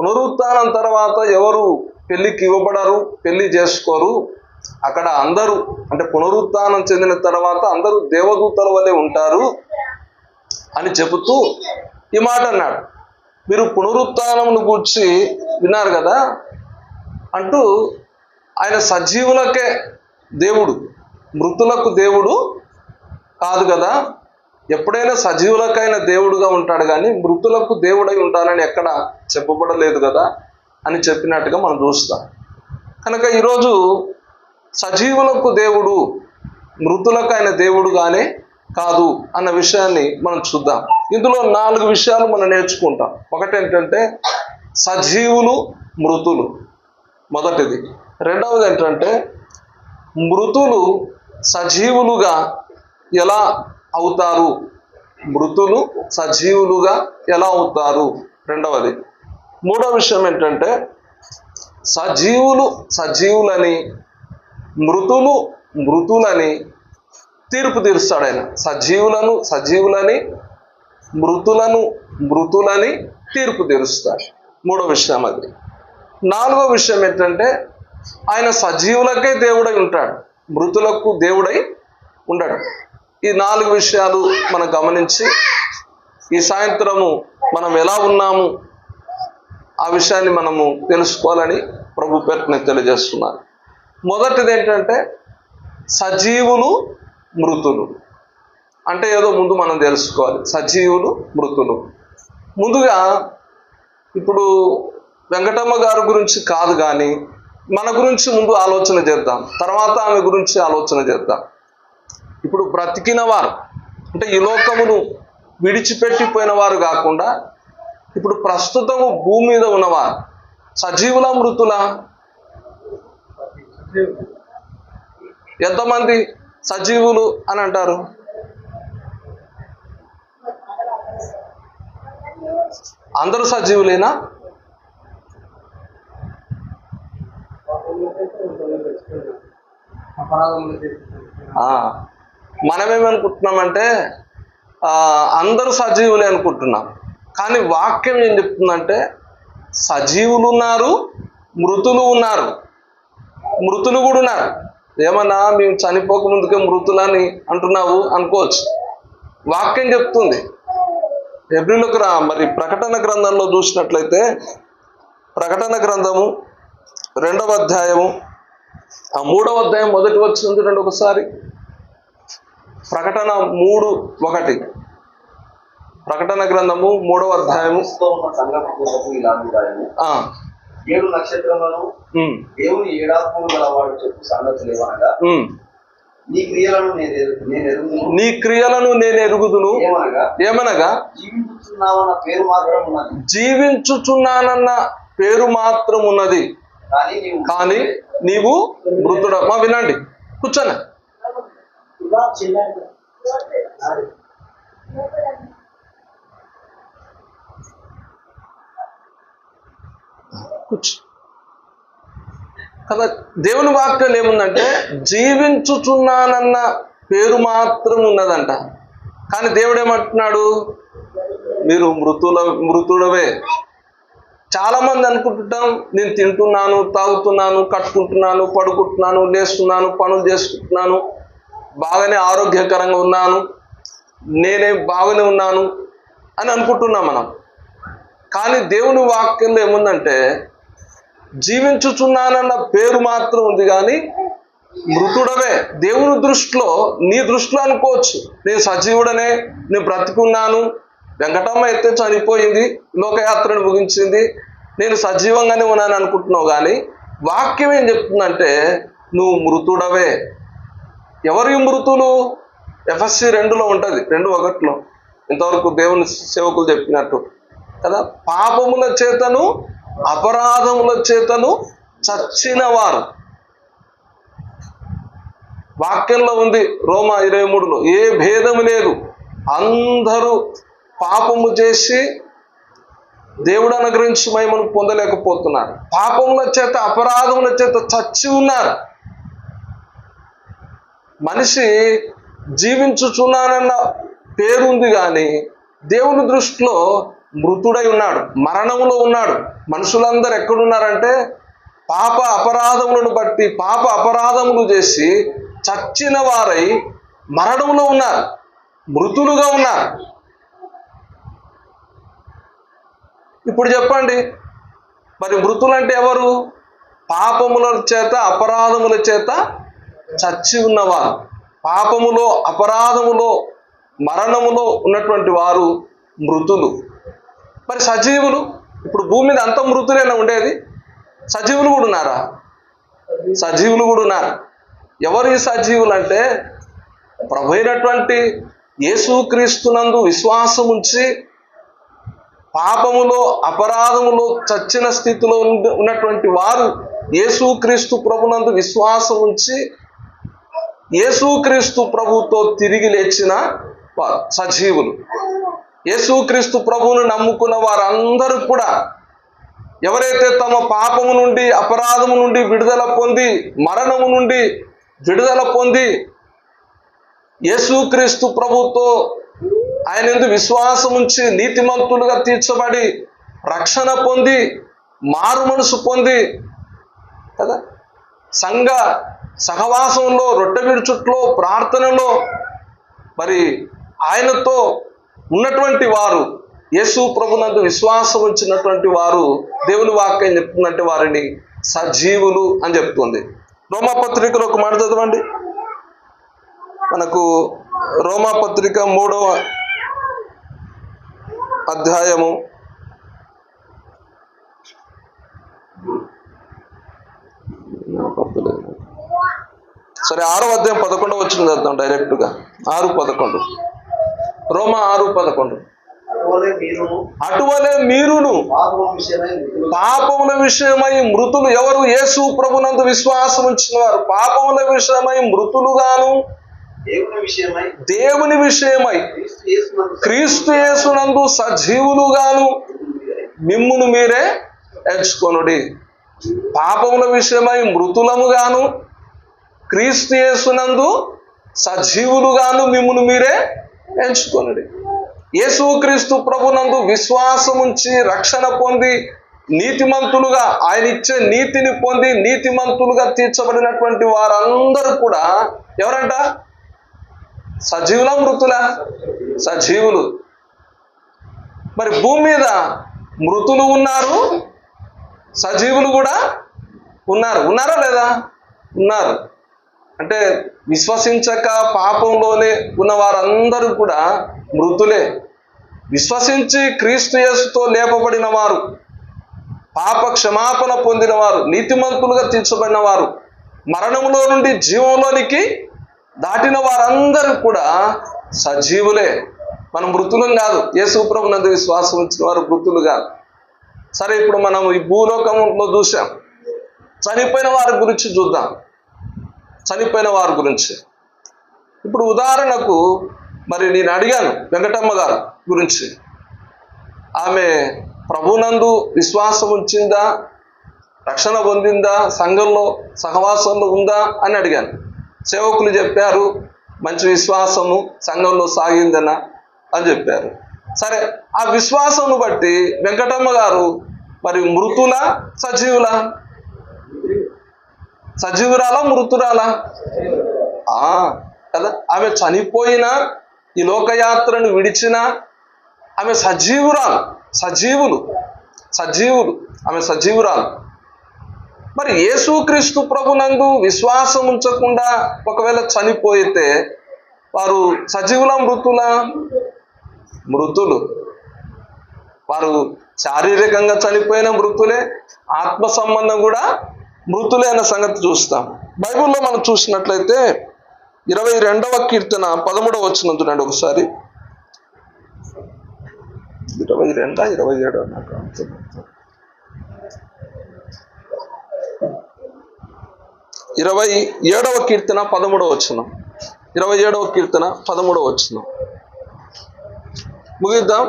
పునరుత్నం తర్వాత ఎవరు పెళ్ళికి ఇవ్వబడరు పెళ్ళి చేసుకోరు. అక్కడ అందరూ అంటే పునరుత్నం చెందిన తర్వాత అందరూ దేవదూతల వలె ఉంటారు అని చెబుతూ ఈ మాట అన్నాడు. మీరు పునరుత్నంను గూర్చి విన్నారు కదా? అంటూ ఆయన సజీవులకే దేవుడు మృతులకు దేవుడు కాదు కదా? ఎప్పుడైనా సజీవులకైన దేవుడుగా ఉంటాడు కానీ మృతులకు దేవుడై ఉంటానని ఎక్కడ చెప్పబడలేదు కదా అని చెప్పినట్టుగా మనం చూస్తాం. కనుక ఈరోజు సజీవులకు దేవుడు మృతులకు ఆయన దేవుడుగానే కాదు అన్న విషయాన్ని మనం చూద్దాం. ఇందులో నాలుగు విషయాలు మనం నేర్చుకుంటాం. ఒకటి ఏంటంటే సజీవులు మృతులు. మొదటిది. రెండవది ఏంటంటే మృతులు సజీవులుగా ఎలా అవుతారు. మృతులు సజీవులుగా ఎలా అవుతారు రెండవది. మూడో విషయం ఏంటంటే సజీవులు సజీవులని మృతులు మృతులని తీర్పు తీరుస్తాడు ఆయన. సజీవులను సజీవులని మృతులను మృతులని తీర్పు తీరుస్తాడు. మూడో విషయం అది. నాలుగో విషయం ఏంటంటే ఆయన సజీవులకే దేవుడై ఉంటాడు. మృతులకు దేవుడై ఉండడు. ఈ నాలుగు విషయాలు మనం గమనించి ఈ సాయంత్రము మనం ఎలా ఉన్నాము ఆ విషయాన్ని మనము తెలుసుకోవాలని ప్రభు పేరు తెలియజేస్తున్నారు తెలియజేస్తున్నాను. మొదటిది ఏంటంటే సజీవులు మృతులు. అంటే ఏదో ముందు మనం తెలుసుకోవాలి. సజీవులు మృతులు. ముందుగా ఇప్పుడు వెంకటమ్మ గారి గురించి కాదు కానీ మన గురించి ముందు ఆలోచన చేద్దాం. తర్వాత ఆమె గురించి ఆలోచన చేద్దాం. ఇప్పుడు బ్రతికిన వారు అంటే ఈ లోకమును విడిచిపెట్టిపోయిన వారు కాకుండా ఇప్పుడు ప్రస్తుతము భూమి మీద ఉన్నవారు సజీవుల మృతుల? ఎంతమంది సజీవులు అని అంటారు? అందరూ సజీవులేనా? ఆ, మనమేమనుకుంటున్నామంటే అందరూ సజీవులే అనుకుంటున్నాం. కానీ వాక్యం ఏం చెప్తుందంటే సజీవులు ఉన్నారు మృతులు ఉన్నారు. మృతులు కూడా ఉన్నారు. ఏమన్నా మేము చనిపోక ముందుకే మృతులని అంటున్నావు అనుకోవచ్చు. వాక్యం చెప్తుంది. ఎబ్రిలకు రా మరి ప్రకటన గ్రంథంలో చూసినట్లయితే ప్రకటన గ్రంథము రెండవ అధ్యాయము ఆ మూడవ అధ్యాయం మొదటి వచ్చింది చూడండి ఒకసారి. ప్రకటన మూడు ఒకటి. ప్రకటన గ్రంథము మూడవ అధ్యాయము. ఏడు నక్షత్రములను దేవుని ఏడాత్మలు గలవాడు చెప్పు సంగతులు ఏమనగా ఉమ్. నీ క్రియలను నేను క్రియలను నేను ఎరుగుదును. ఏమనగా? జీవించుతున్నావన్న పేరు మాత్రం ఉన్నది. జీవించుచున్నానన్న పేరు మాత్రం ఉన్నది. కానీ నీవు మృతుడ మా వినండి. ఇలా కూర్చో. కదా దేవుని వాక్యం ఏముందంటే జీవించుచున్నానన్న పేరు మాత్రం ఉన్నదంట. కానీ దేవుడు ఏమంటున్నాడు మీరు మృతుల మృతుడవే. చాలా మంది అనుకుంటుంటాం నేను తింటున్నాను తాగుతున్నాను కట్టుకుంటున్నాను పడుకుంటున్నాను లేస్తున్నాను పనులు చేసుకుంటున్నాను. బాగానే ఆరోగ్యకరంగా ఉన్నాను నేనే బాగానే ఉన్నాను అని అనుకుంటున్నాం మనం. కానీ దేవుని వాక్యంలో ఏముందంటే జీవించుచున్నానన్న పేరు మాత్రం ఉంది కానీ మృతుడవే. దేవుని దృష్టిలో నీ దృష్టిలో అనుకోవచ్చు. నేను సజీవుడనే నేను బ్రతికున్నాను వెంకటమ్మ అయితే చనిపోయింది లోకయాత్రను ముగించింది నేను సజీవంగానే ఉన్నాను అనుకుంటున్నావు కానీ వాక్యం ఏం చెప్తుందంటే నువ్వు మృతుడవే. ఎవరి మృతులు ఎఫ్ఎస్సి రెండులో ఉంటుంది రెండు ఒకటిలో. ఇంతవరకు దేవుని సేవకులు చెప్పినట్టు. కదా? పాపముల చేతను అపరాధముల చేతను చచ్చిన వారు. వాక్యంలో ఉంది రోమా ఇరవై మూడులో ఏ భేదము లేదు. అందరూ పాపము చేసి దేవుడు అనుగ్రహించి మహిమను పొందలేకపోతున్నారు. పాపముల చేత అపరాధముల చేత చచ్చి ఉన్నారు. మనిషి జీవించుచున్నానన్న పేరుంది కానీ దేవుని దృష్టిలో మృతుడై ఉన్నాడు మరణంలో ఉన్నాడు. మనుషులందరూ ఎక్కడున్నారంటే పాప అపరాధములను బట్టి పాప అపరాధములు చేసి చచ్చిన వారై మరణంలో ఉన్నారు మృతులుగా ఉన్నారు. ఇప్పుడు చెప్పండి మరి మృతులంటే ఎవరు? పాపముల చేత అపరాధముల చేత చచ్చి ఉన్నవారు పాపములో అపరాధములో మరణములో ఉన్నటువంటి వారు మృతులు. మరి సజీవులు ఇప్పుడు భూమి మీద అంత మృతులైనా ఉండేది? సజీవులు కూడా ఉన్నారా? సజీవులు కూడా ఉన్నారు. ఎవరు ఈ సజీవులు అంటే? ప్రభు అయినటువంటి యేసుక్రీస్తునందు విశ్వాసం ఉంచి పాపములో అపరాధములో చచ్చిన స్థితిలో ఉన్నటువంటి వారు యేసుక్రీస్తు ప్రభునందు విశ్వాసం ఉంచి యేసుక్రీస్తు ప్రభుతో తిరిగి లేచిన సజీవులు. యేసుక్రీస్తు ప్రభువును నమ్ముకున్న వారందరూ కూడా ఎవరైతే తమ పాపము నుండి అపరాధము నుండి విడుదల పొంది మరణము నుండి విడుదల పొంది యేసుక్రీస్తు ప్రభుతో ఆయన ఎందు విశ్వాసం ఉంచి నీతిమంతులుగా తీర్చబడి రక్షణ పొంది మారు మనసు పొంది కదా? సంఘ సహవాసంలో రొట్టె విడుచుట్లో ప్రార్థనలో మరి ఆయనతో ఉన్నటువంటి వారు యేసు ప్రభునందు విశ్వాసం ఉంచినటువంటి వారు దేవుని వాక్యం చెప్తుందంటే వారిని సజీవులు అని చెప్తుంది. రోమాపత్రికలో ఒక మాట చదవండి. మనకు రోమాపత్రిక మూడవ అధ్యాయము సరే ఆరో అధ్యాయం పదకొండు వచ్చిన చదువుతాం డైరెక్ట్గా ఆరు పదకొండు. రోమా ఆరు పదకొండు. అటువలే మీరును. పాపముల విషయమై మృతులు ఎవరు? యేసు ప్రభునందు విశ్వాసం ఉంచిన వారు పాపముల విషయమై మృతులుగాను. దేవుని విషయమై. క్రీస్తు యేసునందు క్రీస్తు యేసునందు సజీవులుగాను. మిమ్మును మీరే ఎంచుకొనుడి. పాపముల విషయమై మృతులముగాను. క్రీస్తు యేసునందు సజీవులుగాను మిమ్మును మీరే ఎంచుకొనుడి. యేసుక్రీస్తు ప్రభునందు విశ్వాసముంచి రక్షణ పొంది నీతిమంతులుగా ఆయన ఇచ్చే నీతిని పొంది నీతిమంతులుగా తీర్చబడినటువంటి వారందరూ కూడా ఎవరంట? సజీవుల మృతుల? సజీవులు. మరి భూమి మీద మృతులు ఉన్నారు సజీవులు కూడా ఉన్నారు. ఉన్నారా లేదా? ఉన్నారు. అంటే విశ్వసించక పాపంలోనే ఉన్న వారందరూ కూడా మృతులే. విశ్వసించి క్రీస్తు యేసుతో లేపబడిన వారు పాప క్షమాపణ పొందిన వారు నీతిమంతులుగా తీర్చబడిన వారు మరణంలో నుండి జీవంలోనికి దాటిన వారందరూ కూడా సజీవులే. మనం మృతులం కాదు. యేసు ప్రభునందు విశ్వాసం ఇచ్చిన వారు మృతులు కాదు సరే ఇప్పుడు మనం ఈ భూలోకంలో చూసాం చనిపోయిన వారి గురించి చూద్దాం. చనిపోయిన వారి గురించి. ఇప్పుడు ఉదాహరణకు మరి నేను అడిగాను వెంకటమ్మ గారు గురించి. ఆమె ప్రభునందు విశ్వాసం ఉంచిందా? రక్షణ పొందిందా? సంఘంలో సహవాసంలో ఉందా? అని అడిగాను. సేవకులు చెప్పారు మంచి విశ్వాసము సంఘంలో సాగిందన? అని చెప్పారు. సరే ఆ విశ్వాసమును బట్టి వెంకటమ్మ గారు మరి మృతుల సజీవుల? సజీవురాలా మృతురాలా? ఆ, కదా? ఆమె చనిపోయినా ఈ లోకయాత్రను విడిచిన ఆమె సజీవురాలు సజీవులు సజీవులు ఆమె సజీవురాలు. మరి యేసుక్రీస్తు ప్రభునందు విశ్వాసం ఉంచకుండా ఒకవేళ చనిపోయితే వారు సజీవుల మృతుల? మృతులు. వారు శారీరకంగా చనిపోయిన మృతులే ఆత్మ సంబంధం కూడా మృతులైన సంగతి చూస్తాం. బైబిల్లో మనం చూసినట్లయితే ఇరవై రెండవ కీర్తన పదమూడవ వచ్చిన చూడండి ఒకసారి. ఇరవై రెండా ఇరవై ఏడవ నాకు ఇరవై ఏడవ కీర్తన పదమూడవ వచ్చిన ఇరవై ఏడవ కీర్తన పదమూడవ వచ్చిన ముగిద్దాం.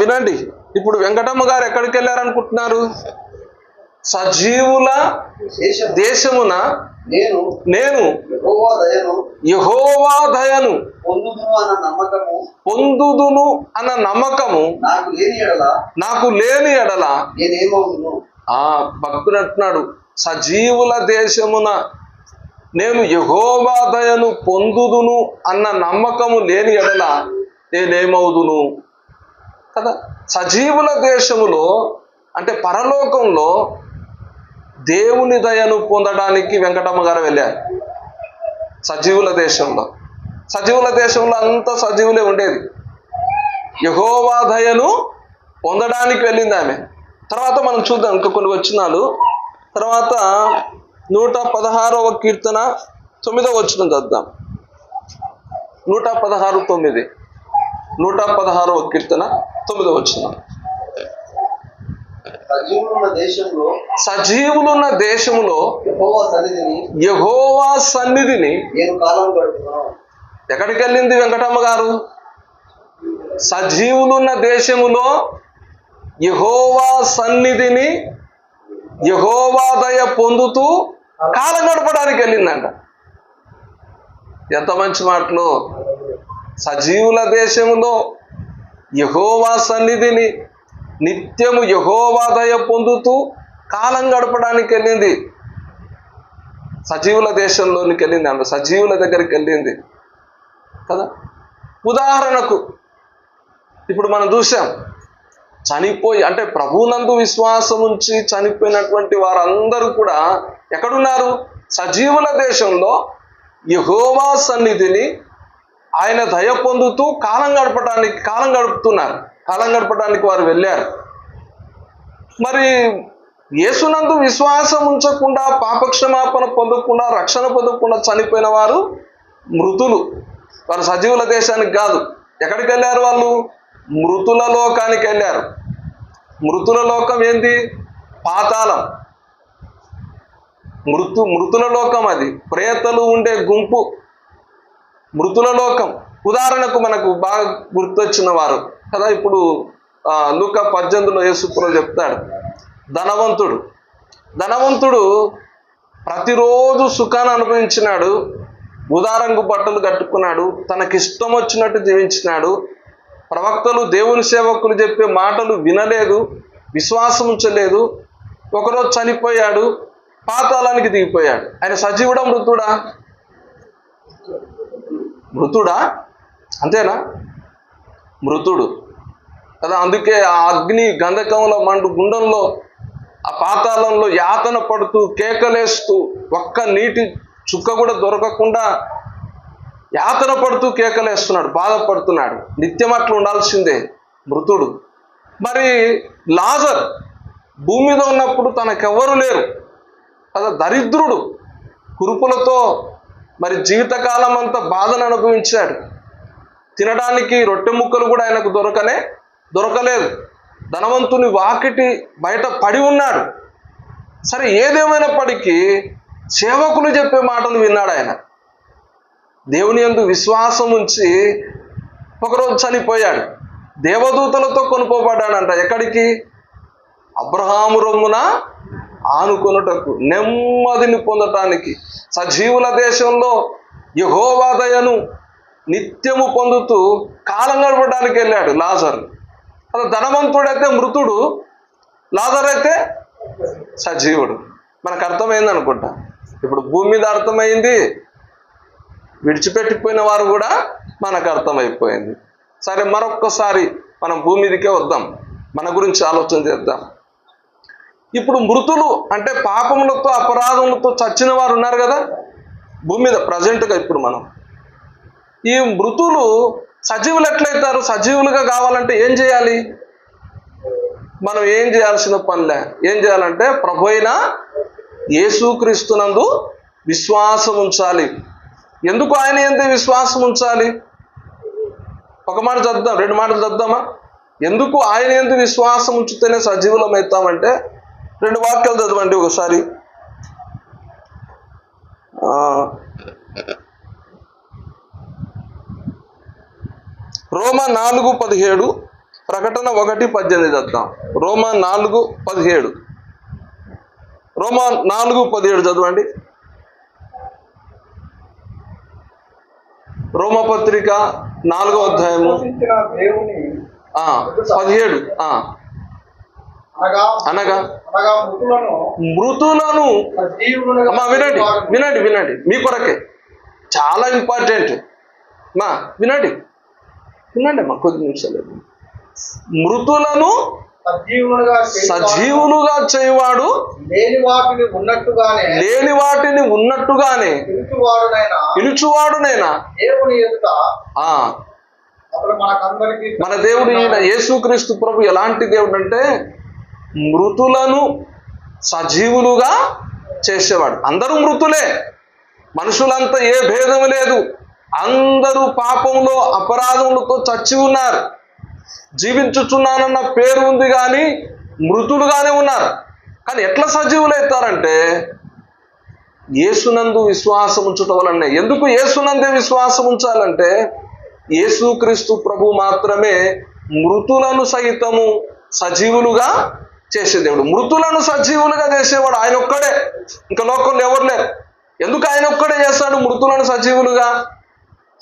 వినండి. ఇప్పుడు వెంకటమ్మ గారు ఎక్కడికి వెళ్ళారనుకుంటున్నారు సజీవుల దేశం దేశమున నేను నేను యెహోవా దయను పొందుదును అన్న నమ్మకము పొందుదును అన్న నమ్మకము నాకు లేని ఎడల ఆ భక్తుడు అంటున్నాడు సజీవుల దేశమున నేను యహోవా దయను పొందుదును అన్న నమ్మకము లేని ఎడల నేనేమవుదును? కదా? సజీవుల దేశములో అంటే పరలోకంలో దేవుని దయను పొందడానికి వెంకటమ్మ గారు వెళ్ళారు. సజీవుల దేశంలో. సజీవుల దేశంలో అంతా సజీవులే ఉండేది. యహోవా దయను పొందడానికి వెళ్ళింది ఆమె. తర్వాత మనం చూద్దాం ఇంకా కొన్ని వచ్చినాలు తర్వాత నూట పదహారవ కీర్తన తొమ్మిదవ వచ్చిన చదువుదాం. నూట పదహారు తొమ్మిది. నూట పదహారవ కీర్తన తొమ్మిదవ వచ్చినాం సజీవులున్న దేశంలో యెహోవా సన్నిధిని ఎక్కడికి వెళ్ళింది వెంకటమ్మ గారు? సజీవులున్న దేశములో యహోవా సన్నిధిని యహోవా దయ పొందుతూ కాలం గడపడానికి వెళ్ళిందంట. ఎంత మంచి మాటలు. సజీవుల దేశములో యహోవా సన్నిధిని నిత్యము యహోవా దయ పొందుతూ కాలం గడపడానికి వెళ్ళింది సజీవుల దేశంలోనికి వెళ్ళింది ఆమె సజీవుల దగ్గరికి వెళ్ళింది కదా? ఉదాహరణకు ఇప్పుడు మనం చూసాం చనిపోయి అంటే ప్రభునందు విశ్వాసం ఉంచి చనిపోయినటువంటి వారందరూ కూడా ఎక్కడున్నారు? సజీవుల దేశంలో యహోవా సన్నిధిని ఆయన దయ పొందుతూ కాలం గడపడానికి కాలం గడుపుతున్నారు. కాలం గడపడానికి వారు వెళ్ళారు. మరి యేసునందు విశ్వాసం ఉంచకుండా పాపక్షమాపణ పొందకుండా రక్షణ పొందకుండా చనిపోయిన వారు మృతులు. వారు సజీవుల దేశానికి కాదు. ఎక్కడికి వెళ్ళారు వాళ్ళు? మృతుల లోకానికి వెళ్ళారు. మృతుల లోకం ఏంది? పాతాళం. మృతు మృతుల లోకం అది. ప్రేతలు ఉండే గుంపు. మృతుల లోకం. ఉదాహరణకు మనకు బాగా గుర్తొచ్చిన వారు కదా ఇప్పుడు ఆ, పద్దెనిమిదిలో యేసుప్రభు చెప్తాడు. ధనవంతుడు. ధనవంతుడు ప్రతిరోజు సుఖాన్ని అనుభవించినాడు. ఉదారంగు బట్టలు కట్టుకున్నాడు. తనకిష్టం వచ్చినట్టు జీవించినాడు. ప్రవక్తలు దేవుని సేవకులు చెప్పే మాటలు వినలేదు. విశ్వాసం ఉంచలేదు. ఒకరోజు చనిపోయాడు. పాతాళానికి దిగిపోయాడు. ఆయన సజీవుడా మృతుడా? మృతుడా? అంతేనా? మృతుడు. కదా అందుకే ఆ అగ్ని గంధకంలో మండు గుండంలో ఆ పాతాళంలో యాతన పడుతూ కేకలేస్తూ ఒక్క నీటి చుక్క కూడా దొరకకుండా యాతన పడుతూ కేకలేస్తున్నాడు బాధపడుతున్నాడు. నిత్యం అట్లా ఉండాల్సిందే మృతుడు. మరి లాజర్ భూమి మీద ఉన్నప్పుడు తనకెవ్వరు లేరు. కదా దరిద్రుడు. కురుపులతో మరి జీవితకాలం అంతా బాధను అనుభవించాడు. తినడానికి రొట్టె ముక్కలు కూడా ఆయనకు దొరకనే దొరకలేదు. ధనవంతుని వాకిటి బయట పడి ఉన్నాడు. సరే ఏదేమైనప్పటికీ సేవకులు చెప్పే మాటలు విన్నాడు ఆయన. దేవుని ఎందు విశ్వాసం ఉంచి ఒకరోజు చనిపోయాడు. దేవదూతలతో కొనుక్కోబడ్డాడంట ఎక్కడికి? అబ్రహాము రొమ్మున ఆనుకొనుటకు నెమ్మదిని పొందటానికి. సజీవుల దేశంలో యహోవాదయను నిత్యము పొందుతూ కాలం గడపడానికి వెళ్ళాడు లాజర్ అసలు ధనవంతుడైతే మృతుడు లాదర్ అయితే సజీవుడు. మనకు అర్థమైంది అనుకుంటా. ఇప్పుడు భూమి మీద అర్థమైంది విడిచిపెట్టిపోయిన వారు కూడా మనకు అర్థమైపోయింది. సరే మరొక్కసారి మనం భూమి మీదకే వద్దాం. మన గురించి ఆలోచన చేద్దాం. ఇప్పుడు మృతులు అంటే పాపములతో అపరాధములతో చచ్చిన వారు ఉన్నారు కదా. భూమి మీద ప్రజెంట్గా ఇప్పుడు మనం. ఈ మృతులు సజీవులు ఎట్లయితారు? సజీవులుగా కావాలంటే ఏం చేయాలి? మనం ఏం చేయాల్సిన పనిలే? ఏం చేయాలంటే ప్రభు అయిన యేసుక్రీస్తునందు విశ్వాసం ఉంచాలి. ఎందుకు ఆయన ఎందు విశ్వాసం ఉంచాలి? ఒక మాట చదుద్దాం రెండు మాటలు చదుద్దామా ఎందుకు ఆయన ఎందుకు విశ్వాసం ఉంచితేనే సజీవులం అవుతామంటే? రెండు వాక్యాలు చదవండి ఒకసారి. రోమ నాలుగు పదిహేడు ప్రకటన ఒకటి పద్దెనిమిది చదువుతాం రోమ నాలుగు పదిహేడు. రోమ నాలుగు పదిహేడు చదవండి. రోమపత్రిక నాలుగో అధ్యాయము. పదిహేడు అనగా మృతులను అమ్మా వినండి వినండి వినండి. మీ కొరకే. చాలా ఇంపార్టెంట్. మా వినండి. వినండి అమ్మా కొద్ది నిమిషాలు. మృతులను సజీవులుగా చేయువాడు. లేని వాటిని ఉన్నట్టుగానే లేని వాటిని ఉన్నట్టుగానే పిలుచువాడునైనా దేవుని ఎదుట మన దేవుడు ఈయన యేసుక్రీస్తు ప్రభు ఎలాంటి దేవుడు అంటే మృతులను సజీవులుగా చేసేవాడు. అందరూ మృతులే. మనుషులంతా ఏ భేదం లేదు. అందరూ పాపంలో అపరాధములతో చచ్చి ఉన్నారు. జీవించుచున్నానన్న పేరు ఉంది కానీ మృతులుగానే ఉన్నారు. కానీ ఎట్లా సజీవులు ఏసునందు యేసునందు విశ్వాసం ఉంచటం వలనే. ఎందుకు ఏసునందే విశ్వాసం ఉంచాలంటే యేసుక్రీస్తు ప్రభు మాత్రమే మృతులను సహితము సజీవులుగా చేసే దేవుడు. మృతులను సజీవులుగా చేసేవాడు ఆయన ఒక్కడే ఇంకా లోకంలో ఎవరు లేరు. ఎందుకు ఆయన ఒక్కడే చేస్తాడు మృతులను సజీవులుగా?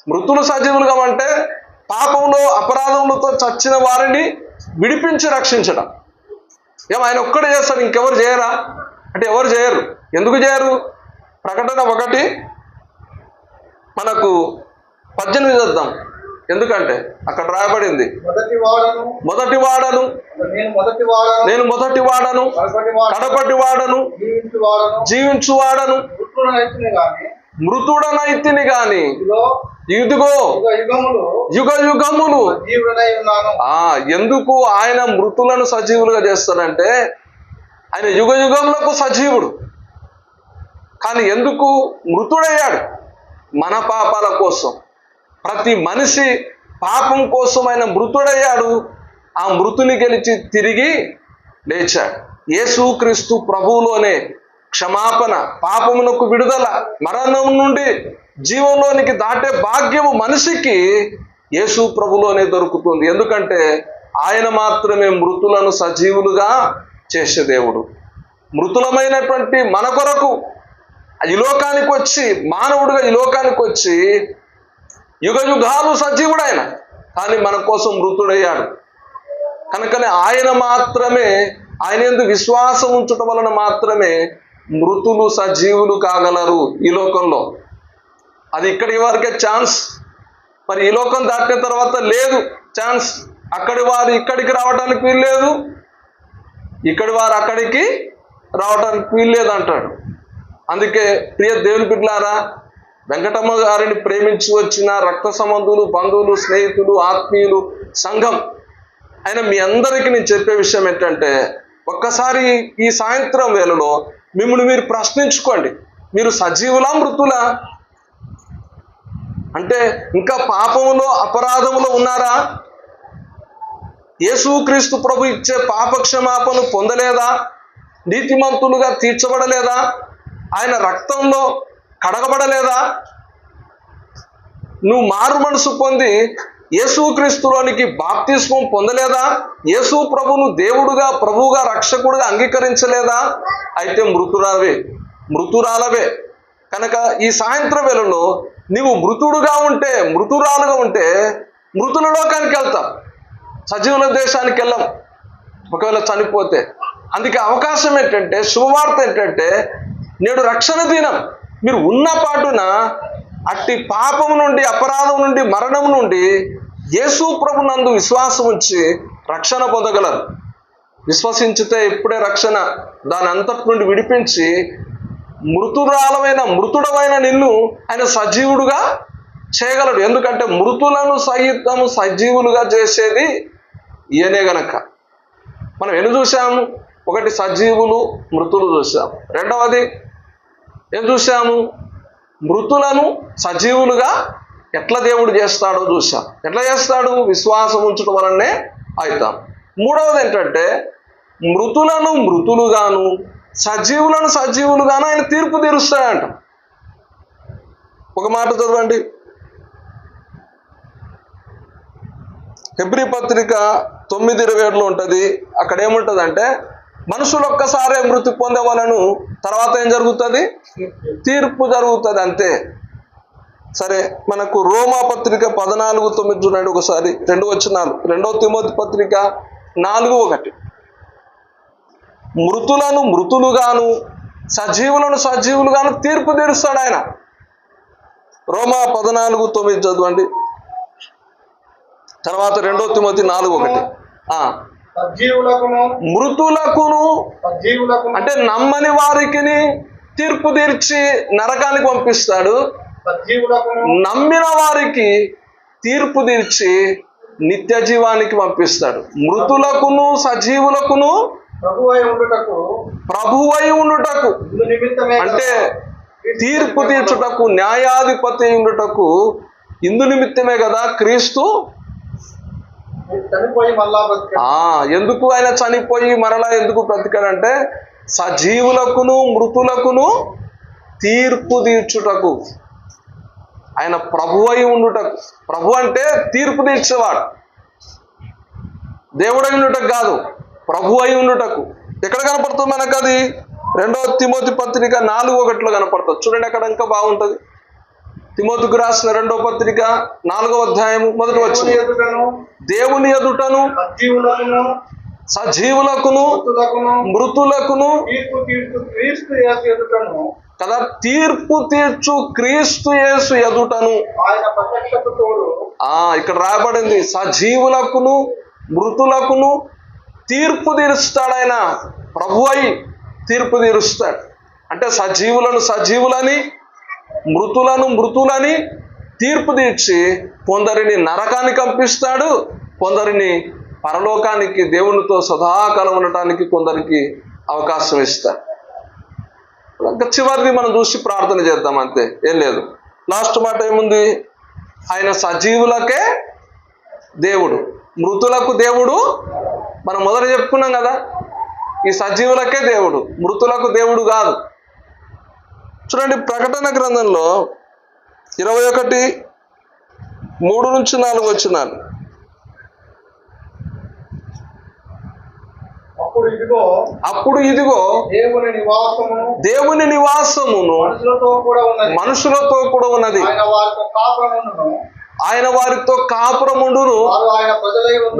మృతులు సజీవులుగా అంటే పాపంలో అపరాధములతో చచ్చిన వారిని విడిపించి రక్షించడం ఏం ఆయన ఒక్కడే చేస్తాడు ఇంకెవరు చేయరా? అంటే ఎవరు చేయరు. ఎందుకు చేయరు? ప్రకటన ఒకటి మనకు పద్దెనిమిది వద్దాం ఎందుకంటే అక్కడ రాయబడింది. మొదటి వాడను. నేను మొదటి వాడను. కడపటి వాడను. జీవించు వాడను. మృతుడనైతిని గాని. ఇదిగో యుగ యుగములు. ఆ ఎందుకు ఆయన మృతులను సజీవులుగా చేస్తాడంటే ఆయన యుగ యుగములకు సజీవుడు. కానీ ఎందుకు? మృతుడయ్యాడు మన పాపాల కోసం. ప్రతి మనిషి పాపం కోసం ఆయన మృతుడయ్యాడు. ఆ మృతుని గెలిచి తిరిగి లేచాడు. యేసుక్రీస్తు ప్రభువులోనే క్షమాపణ పాపమునకు విడుదల మరణం నుండి జీవంలోనికి దాటే భాగ్యము మనిషికి యేసు ప్రభులోనే దొరుకుతుంది. ఎందుకంటే ఆయన మాత్రమే మృతులను సజీవులుగా చేసే దేవుడు. మృతులమైనటువంటి మన కొరకు ఈ లోకానికి వచ్చి మానవుడిగా ఈ లోకానికి వచ్చి యుగ యుగాలు సజీవుడైన కానీ మన కోసం మృతుడయ్యాడు. కనుకనే ఆయన మాత్రమే ఆయన ఎందుకు విశ్వాసం ఉంచటం వలన మాత్రమే మృతులు సజీవులు కాగలరు ఈ లోకంలో. అది ఇక్కడి వరకే ఛాన్స్? మరి ఈ లోకం దాటిన తర్వాత లేదు ఛాన్స్. అక్కడి వారు ఇక్కడికి రావడానికి వీల్లేదు. ఇక్కడి వారు అక్కడికి రావడానికి వీల్లేదు అంటాడు. అందుకే ప్రియ దేవుని బిడ్లారా వెంకటమ్మ గారిని ప్రేమించి వచ్చిన రక్త సంబంధులు బంధువులు స్నేహితులు ఆత్మీయులు సంఘం. ఆయన మీ అందరికీ నేను చెప్పే విషయం ఏంటంటే ఒక్కసారి ఈ సాయంత్రం వేళలో మిమ్మల్ని మీరు ప్రశ్నించుకోండి. మీరు సజీవులా మృతులా? అంటే ఇంకా పాపములో అపరాధములో ఉన్నారా? యేసుక్రీస్తు ప్రభు ఇచ్చే పాపక్షమాపణ పొందలేదా? నీతిమంతులుగా తీర్చబడలేదా? ఆయన రక్తంలో కడగబడలేదా? నువ్వు మారు మనసు పొంది యేసుక్రీస్తులోనికి బాప్తిస్మం పొందలేదా? యేసు ప్రభును దేవుడుగా ప్రభువుగా రక్షకుడుగా అంగీకరించలేదా? అయితే మృతురాలవే మృతురాలవే. కనుక ఈ సాయంత్రం వేళలో నీవు మృతుడుగా ఉంటే మృతురాలుగా ఉంటే మృతుల లోకానికి వెళ్తాం. సజీవుల దేశానికి వెళ్ళం. ఒకవేళ చనిపోతే. అందుకే అవకాశం ఏంటంటే శుభవార్త ఏంటంటే నేడు రక్షణ దినం. మీరు ఉన్న పాటున అట్టి పాపం నుండి అపరాధం నుండి మరణం నుండి యేసు ప్రభు నందు విశ్వాసం ఉంచి రక్షణ పొందగలరు విశ్వసించితే ఇప్పుడే రక్షణ దాని అంతటి నుండి విడిపించి మృతురాలమైన మృతుడమైన నిన్ను ఆయన సజీవుడుగా చేయగలడు. ఎందుకంటే మృతులను సహితము సజీవులుగా చేసేది ఈయనే గనక. మనం ఎన్ని చూసాము ఒకటి సజీవులు మృతులు చూసాము రెండవది ఏం చూసాము మృతులను సజీవులుగా ఎట్లా దేవుడు చేస్తాడో చూసాం ఎట్లా చేస్తాడు? విశ్వాసం ఉంచడం వలనే అవుతాం. మూడవది ఏంటంటే మృతులను మృతులుగాను సజీవులను సజీవులుగాను ఆయన తీర్పు తీరుస్తాడంట. ఒక మాట చదవండి. హెబ్రి పత్రిక తొమ్మిది ఇరవై ఏడులో ఉంటుంది. అక్కడ ఏముంటుందంటే మనుషులు ఒక్కసారే మృతి పొందే వాళ్ళను తర్వాత ఏం జరుగుతుంది? తీర్పు జరుగుతుంది అంతే. సరే మనకు రోమా పత్రిక పద్నాలుగు తొమ్మిది చూడండి ఒకసారి. రెండు వచ్చినాలు రెండవ తిమోతి పత్రిక నాలుగు ఒకటి. మృతులను మృతులుగాను సజీవులను సజీవులుగాను తీర్పు తీరుస్తాడు ఆయన. రోమా పద్నాలుగు తొమ్మిది చదవండి. తర్వాత రెండో తిమోతి నాలుగు ఒకటి. మృతులకును అంటే నమ్మని వారికి తీర్పు తీర్చి నరకానికి పంపిస్తాడు. నమ్మిన వారికి తీర్పు తీర్చి నిత్య జీవానికి పంపిస్తాడు. మృతులకును సజీవులకును ప్రభువై ఉండుటకు ప్రభువై ఉండుటకు అంటే తీర్పు తీర్చుటకు న్యాయాధిపతి ఉండుటకు ఇందు నిమిత్తమే కదా క్రీస్తు ఎందుకు ఆయన చనిపోయి మరలా ఎందుకు బ్రతికాడంటే సజీవులకును మృతులకును తీర్పు తీర్చుటకు. ఆయన ప్రభువై ఉండుటకు. ప్రభు అంటే తీర్పు తీర్చేవాడు. దేవుడై ఉండుటకు కాదు. ప్రభు అయి ఉండుటకు. ఎక్కడ కనపడుతుంది మనకు అది రెండవ తిమోతి పత్రిక నాలుగు ఒకటిలో కనపడుతుంది. చూడండి అక్కడ ఇంకా బాగుంటుంది. తిమోతికి రాసిన రెండవ పత్రిక నాలుగవ అధ్యాయం మొదటి ఎదుటను దేవుని ఎదుటను సజీవులకును మృతులకును కదా తీర్పు తీర్చు క్రీస్తు యేసు ఎదుటను. ఇక్కడ రాయబడింది సజీవులకును మృతులకును తీర్పు తీరుస్తాడు ఆయన. ప్రభు అయి తీర్పు తీరుస్తాడు. అంటే సజీవులను సజీవులని మృతులను మృతులని తీర్పు తీర్చి కొందరిని నరకానికి పంపిస్తాడు కొందరిని పరలోకానికి దేవునితో సదాకాలం ఉండటానికి కొందరికి అవకాశం ఇస్తాడు. ఇంకా చివరిది మనం చూసి ప్రార్థన చేద్దాం అంతే ఏం లేదు. లాస్ట్ మాట ఏముంది? ఆయన సజీవులకే దేవుడు మృతులకు దేవుడు మనం మొదట చెప్పుకున్నాం కదా ఈ సజీవులకే దేవుడు మృతులకు దేవుడు కాదు. చూడండి ప్రకటన గ్రంథంలో ఇరవై ఒకటి మూడు నుంచి నాలుగు వచ్చినాలు అప్పుడు ఇదిగో అప్పుడు ఇదిగో దేవుని నివాసమును దేవుని నివాసమును మనుషులతో కూడా ఉన్నది. మనుషులతో కూడా ఉన్నది. ఆయన వారితో కాపురముండును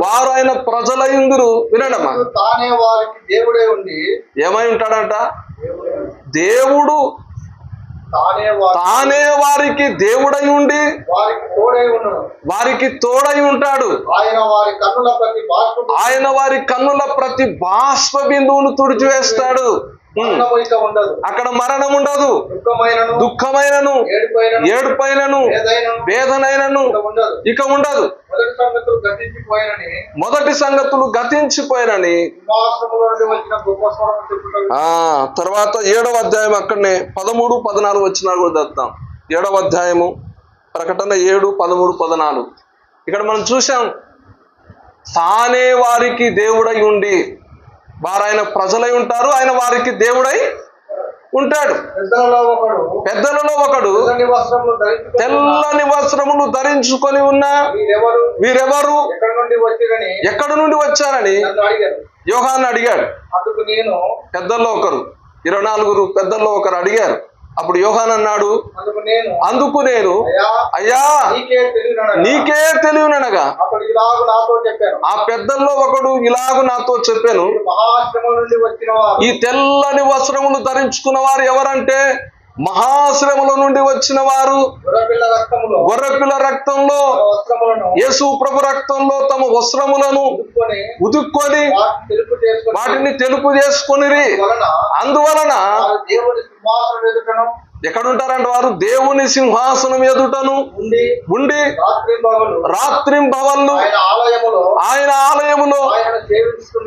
వారు ఆయన ప్రజలయుందురు వినడమ్మా. తానే వారికి దేవుడే ఉండి ఏమై ఉంటాడంట? దేవుడే తానే వారి తానే వారికి దేవుడై ఉండి వారికి తోడై ఉన్నను వారికి తోడై ఉంటాడు. ఆయన వారి కన్నుల ప్రతి బాష్ప ఆయన వారి కన్నుల ప్రతి బాష్ప బిందువును తుడిచివేస్తాడు. అక్కడ మరణం ఉండదు. దుఃఖమైనను ఏడుపైనను వేదనైనను ఇక ఉండదు. మొదటి సంగతులు గతించిపోయినని ఆ తర్వాత ఏడవ అధ్యాయం అక్కడనే పదమూడు పద్నాలుగు వచ్చినా కూడా చదువుతాం ఏడవ అధ్యాయము ప్రకటన ఏడు పదమూడు పద్నాలుగు. ఇక్కడ మనం చూసాం తానే వారికి దేవుడై ఉండి వారు ఆయన ప్రజలై ఉంటారు ఆయన వారికి దేవుడై ఉంటాడు. పెద్దలలో ఒకడు తెల్లని వస్త్రములు ధరించుకొని ఉన్న వీరెవరు? ఎక్కడి నుండి వచ్చిరని యోహాన్ని అడిగాడు. అందుకు నేను పెద్దల్లో ఒకరు ఇరవై నాలుగురు పెద్దల్లో ఒకరు అడిగారు. అప్పుడు యోహాన్ అన్నాడు అందుకు నేను అయ్యా నీకే తెలియనగా చెప్పాను. ఆ పెద్దల్లో ఒకడు ఇలాగు నాతో చెప్పాను. ఈ తెల్లని వస్త్రములు ధరించుకున్న వారు ఎవరంటే మహాశ్రముల నుండి వచ్చిన వారు గొర్రెపిల్ల రక్తంలో యేసు ప్రభు రక్తంలో తమ వస్త్రములను ఉదుక్కొని వాటిని తెలుపు చేసుకొని అందువలన ఎక్కడుంటారంటే వారు దేవుని సింహాసనం ఎదుటను ఉండి రాత్రి రాత్రింబవళ్ళు ఆయన ఆలయములో ఆయన ఆలయములో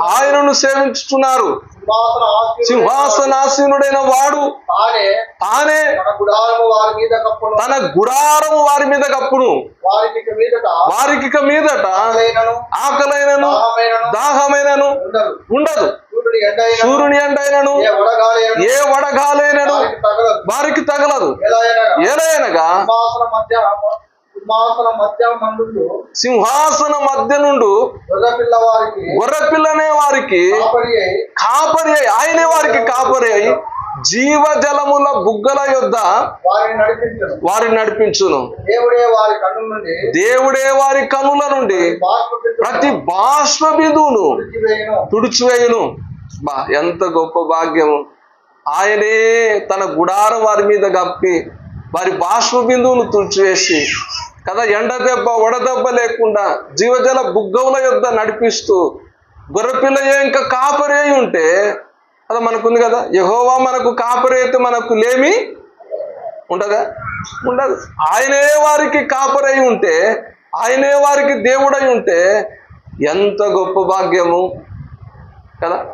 ఆయనను సేవించుతున్నారు సింహాసనాసీనుడైన వాడు తానే తానే గుడారము వారి మీద కప్పును. వారికి మీదట ఆకలైనను దాహమైనను ఉండదు. సూర్యుని ఎండైనను ఏ వడగాలైనను వారికి తగలదు. వారికి సింహాసన మధ్య సింహాసన నుండు వారికి గొర్రెపిల్లనే వారికి కాపరి అయి ఆయనే వారికి కాపరి అయి జీవజలముల బుగ్గల యొద్ద వారిని నడిపించను. దేవుడే వారి కనుల నుండి ప్రతి బాష్ప బిందువును వేయను తుడిచివేయును. బా ఎంత గొప్ప భాగ్యము ఆయనే తన గుడారం వారి మీద కప్పి వారి బాష్ప బిందువును తుడిచివేసి కదా ఎండ దెబ్బ వడదెబ్బ లేకుండా జీవజల బుగ్గవుల యొద్ద నడిపిస్తూ గొర్రెపిల్ల ఇంకా కాపరే ఉంటే అది మనకుంది కదా. యహోవా మనకు కాపరైతే మనకు లేమి ఉండదా? ఉండదు. ఆయనే వారికి కాపరై ఉంటే ఆయనే వారికి దేవుడై ఉంటే ఎంత గొప్ప భాగ్యము కదా.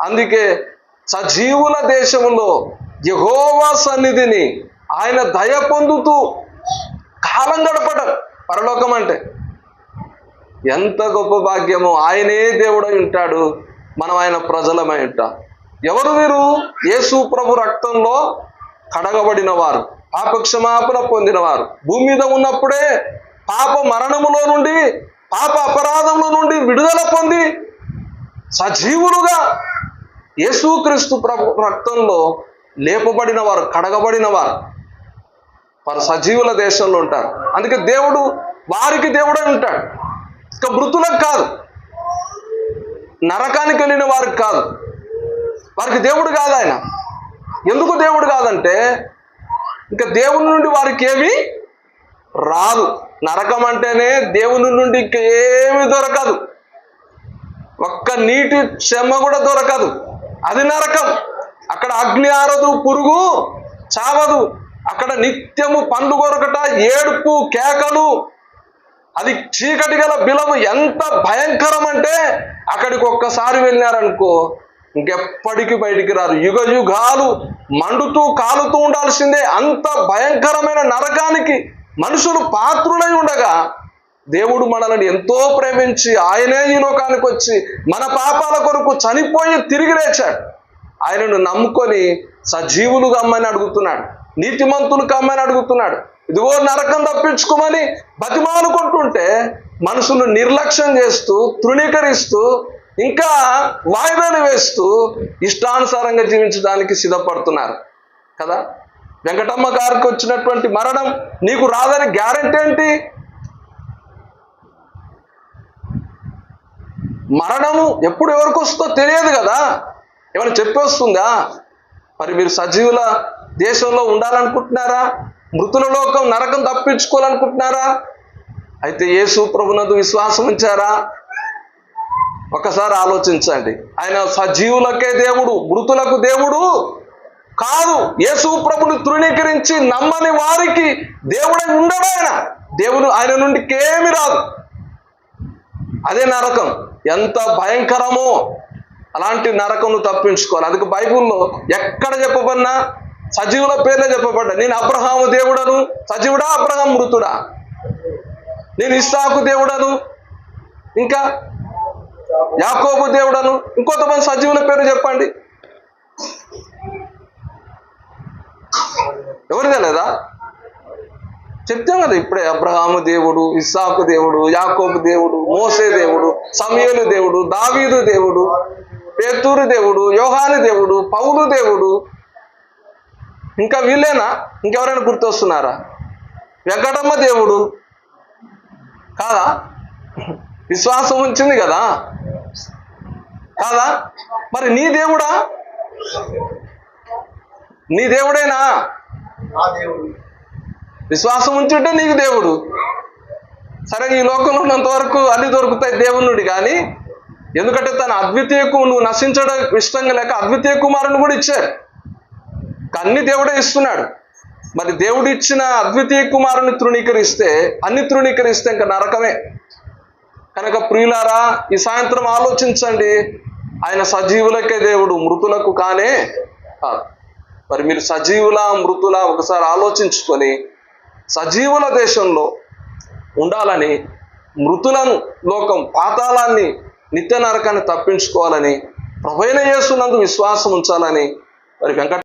అందుకే సజీవుల దేశంలో యహోవా సన్నిధిని ఆయన దయ పొందుతూ కాలం గడపడం పరలోకం అంటే. ఎంత గొప్ప భాగ్యము. ఆయనే దేవుడై ఉంటాడు. మనం ఆయన ప్రజలమై ఉంటాం. ఎవరు వీరు? యేసు ప్రభు రక్తంలో కడగబడిన వారు పాపక్షమాపణ పొందినవారు. భూమి మీద ఉన్నప్పుడే పాప మరణములో నుండి పాప అపరాధంలో నుండి విడుదల పొంది సజీవులుగా యేసుక్రీస్తు ప్రభు రక్తంలో లేపబడిన వారు కడగబడిన వారు వారు సజీవుల దేశంలో ఉంటారు. అందుకే దేవుడు వారికి దేవుడై ఉంటాడు. ఇక మృతులకు కాదు. నరకానికి వెళ్ళిన వారికి కాదు. వారికి దేవుడు కాదు ఆయన. ఎందుకు దేవుడు కాదంటే ఇంకా దేవుని నుండి వారికి ఏమీ రాదు. నరకం అంటేనే దేవుని నుండి ఇంకేమి దొరకదు. ఒక్క నీటి చెమ్మ కూడా దొరకదు. అది నరకం. అక్కడ అగ్ని ఆరదు పురుగు చావదు. అక్కడ నిత్యము పండు కొరకట ఏడుపు కేకలు. అది చీకటి గల బిలము ఎంత భయంకరం అంటే అక్కడికి ఒక్కసారి వెళ్ళారనుకో ఇంకెప్పటికీ బయటికి రారు. యుగ యుగాలు మండుతూ కాలుతూ ఉండాల్సిందే. అంత భయంకరమైన నరకానికి మనుషులు పాత్రులై ఉండగా దేవుడు మనల్ని ఎంతో ప్రేమించి ఆయనే ఈ లోకానికి వచ్చి మన పాపాల కొరకు చనిపోయి తిరిగి లేచాడు. ఆయనను నమ్ముకొని సజీవులు గమ్మని అడుగుతున్నాడు. నీతిమంతులు కమ్మని అడుగుతున్నాడు. ఇదిగో నరకం తప్పించుకోమని బతిమానుకుంటుంటే మనుషులు నిర్లక్ష్యం చేస్తూ తృణీకరిస్తూ ఇంకా వాయిదాలు వేస్తూ ఇష్టానుసారంగా జీవించడానికి సిద్ధపడుతున్నారు. కదా? వెంకటమ్మ గారికి వచ్చినటువంటి మరణం నీకు రాదని గ్యారంటీ ఏంటి? మరణము ఎప్పుడు ఎవరికి వస్తుందో తెలియదు కదా? ఏమైనా చెప్పేస్తుందా మరి మీరు సజీవుల దేశంలో ఉండాలనుకుంటున్నారా? మృతుల లోకం నరకం తప్పించుకోవాలనుకుంటున్నారా? అయితే యేసు ప్రభునందు విశ్వాసం ఉంచారా? ఒకసారి ఆలోచించండి. ఆయన సజీవులకే దేవుడు మృతులకు దేవుడు కాదు. యేసు ప్రభుని తృణీకరించి నమ్మని వారికి దేవుడై ఉండడు ఆయన. దేవుడు ఆయన నుండి కేమి రాదు. అదే నరకం. ఎంత భయంకరమో. అలాంటి నరకం తప్పించుకోవాలి. అందుకే బైబిల్లో ఎక్కడ చెప్పబడినా సజీవుల పేర్లే చెప్పబడ్డా. నేను అబ్రహాము దేవుడను సజీవుడా అబ్రహాం మృతుడా? నేను ఇస్సాకు దేవుడను ఇంకా యాకోబు దేవుడను ఇంకొంతమంది సజీవుల పేరు చెప్పండి. ఎవరిదే లేదా చెప్తాం కదా ఇప్పుడే అబ్రహాము దేవుడు ఇస్సాకు దేవుడు యాకోబు దేవుడు మోసే దేవుడు సమయలు దేవుడు దావీదు దేవుడు పేతూరు దేవుడు యోహాను దేవుడు పౌలు దేవుడు ఇంకా వీళ్ళేనా? ఇంకెవరైనా గుర్తొస్తున్నారా? వెంకటమ్మ దేవుడు. కాదా? విశ్వాసం ఉంచింది కదా? కాదా? మరి నీ దేవుడా? నీ దేవుడేనా? విశ్వాసం ఉంచుంటే నీకు దేవుడు. సరే ఈ లోకంలో ఉన్నంత వరకు అన్ని దొరుకుతాయి దేవునుడి కానీ ఎందుకంటే తన అద్వితీయకు నువ్వు నశించడం ఇష్టంగా లేక అద్వితీయ కుమారుని కూడా ఇచ్చారు. అన్ని దేవుడే ఇస్తున్నాడు. మరి దేవుడు ఇచ్చిన అద్వితీయ కుమారుని తృణీకరిస్తే అన్ని తృణీకరిస్తే ఇంకా నరకమే. కనుక ప్రియులారా ఈ సాయంత్రం ఆలోచించండి. ఆయన సజీవులకే దేవుడు మృతులకు కానే కాదు. మరి మీరు సజీవుల మృతుల ఒకసారి ఆలోచించుకొని సజీవుల దేశంలో ఉండాలని మృతులను లోకం పాతాళాన్ని నిత్య నరకాన్ని తప్పించుకోవాలని ప్రభైన చేస్తున్నందుకు విశ్వాసం ఉంచాలని మరి వెంకట